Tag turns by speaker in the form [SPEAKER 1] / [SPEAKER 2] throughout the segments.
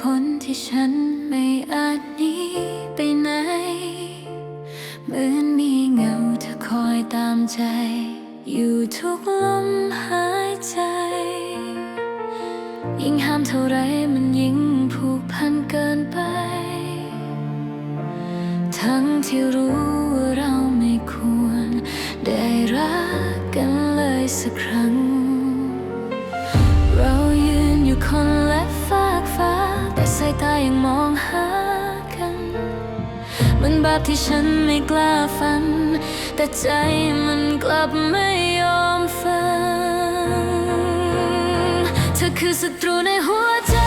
[SPEAKER 1] ผลที่ฉันไม่อาจหนีไปไหน เหมือนมีเงาเธอคอยตามใจ อยู่ทุกลมหายใจ ยิ่งห้ามเท่าไรมันยิ่งผูกพันเกินไป ทั้งที่รู้ว่าเราไม่ควร ได้รักกันเลยสักครั้ง เรายืนอยู่คน ตายตายังมองหากัน มันแบบที่ฉันไม่กล้าฝัน แต่ใจมันกลับไม่ยอมฟัง เธอคือศัตรูในหัวใจ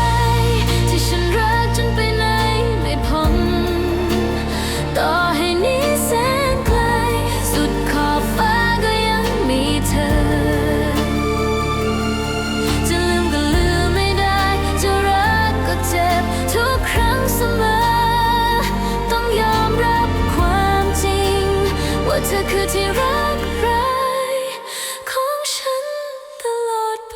[SPEAKER 1] ที่รักใครของฉันตลอดไป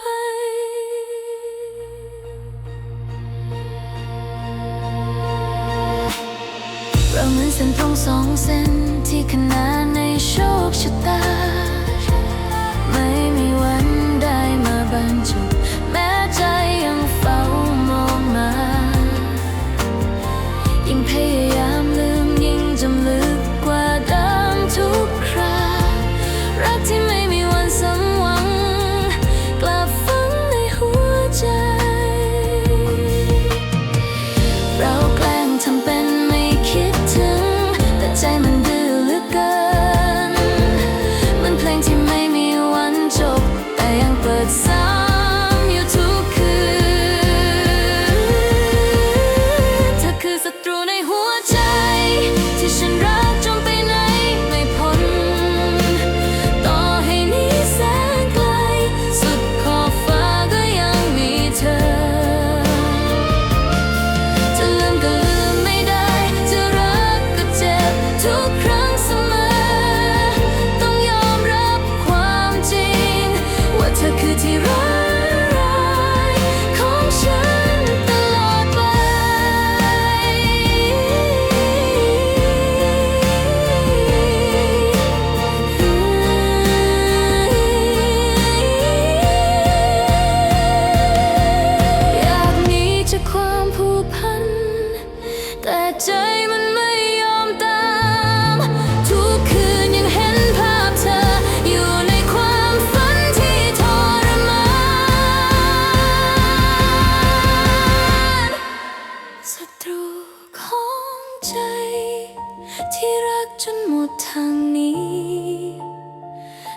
[SPEAKER 1] เราเหมือนเส้นตรงสองเส้นที่ขนานในโชคชะตา ดทางนี้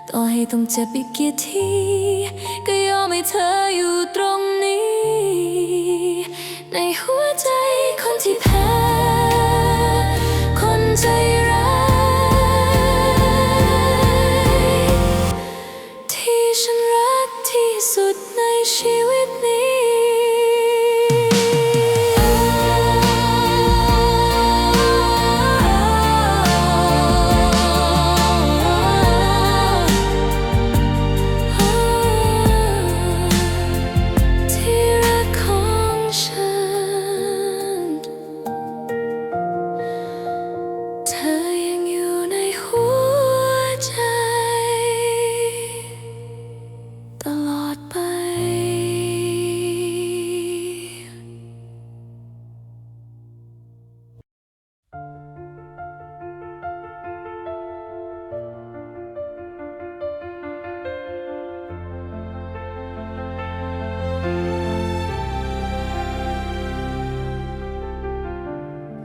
[SPEAKER 1] ต่อให้ต้องเจ็บอีกกี่ที ก็ยอมให้เธออยู่ตรงนี้ ในหัวใจคนที่แพ้ คนใจ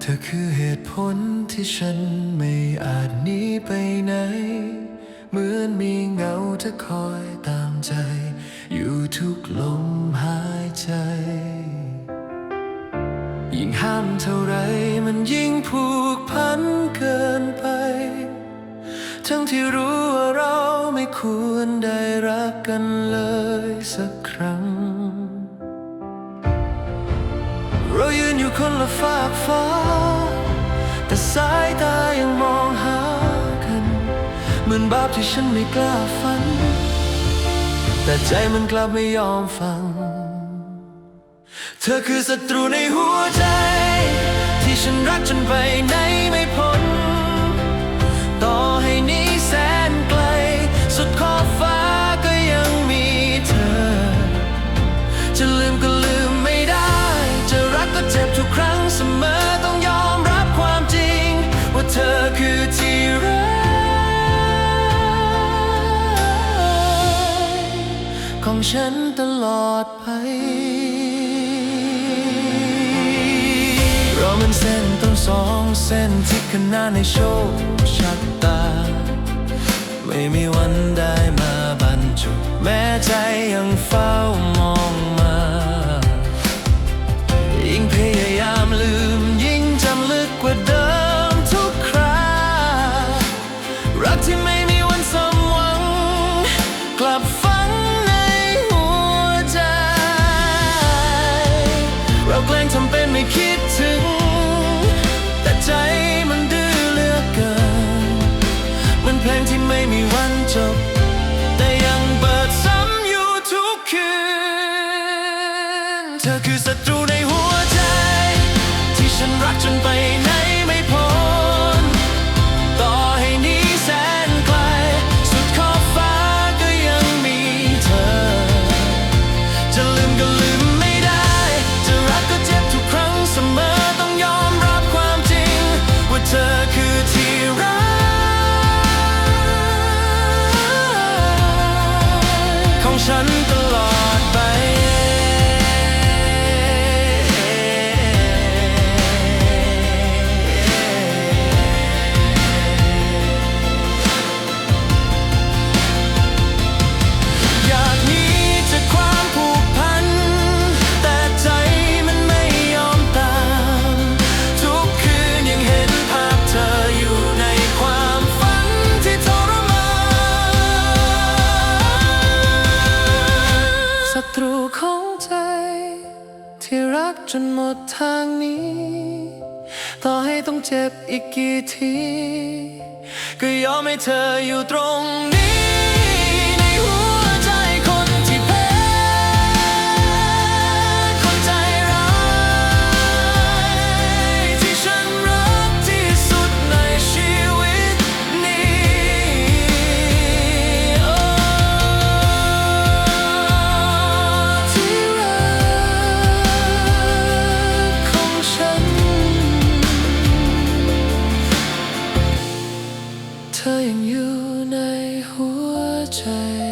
[SPEAKER 1] เธอ
[SPEAKER 2] คือเหตุผลที่ฉันไม่อาจหนีไปไหน เหมือนมีเงาเธอคอยตามใจ อยู่ทุกลมหายใจ ยิ่งห้ามเท่าไรมันยิ่งผูกพันเกินไป ทั้งที่รู้ว่าเราไม่ควรได้รักกันเลยสักครั้ง คนละฝากฟ้า แต่สายตายังมองหากัน เหมือนบาปที่ฉันไม่กล้าฝัน แต่ใจมันกลับไม่ยอมฟัง เธอคือศัตรูในหัวใจ ที่ฉันรักจนไปไหนไม่ ฉันตลอดไปเรามันเส้นต้องสองเส้นที่ขนาดในโชคชะตา ไม่มีวันได้มาบรรจุ แม้ใจยังเฝ้ามองมา กจนหมดทางนี้ ต่อให้ต้องเจ็บอีกกี่ที ก็ยอมให้เธออยู่ตรงนี้ 在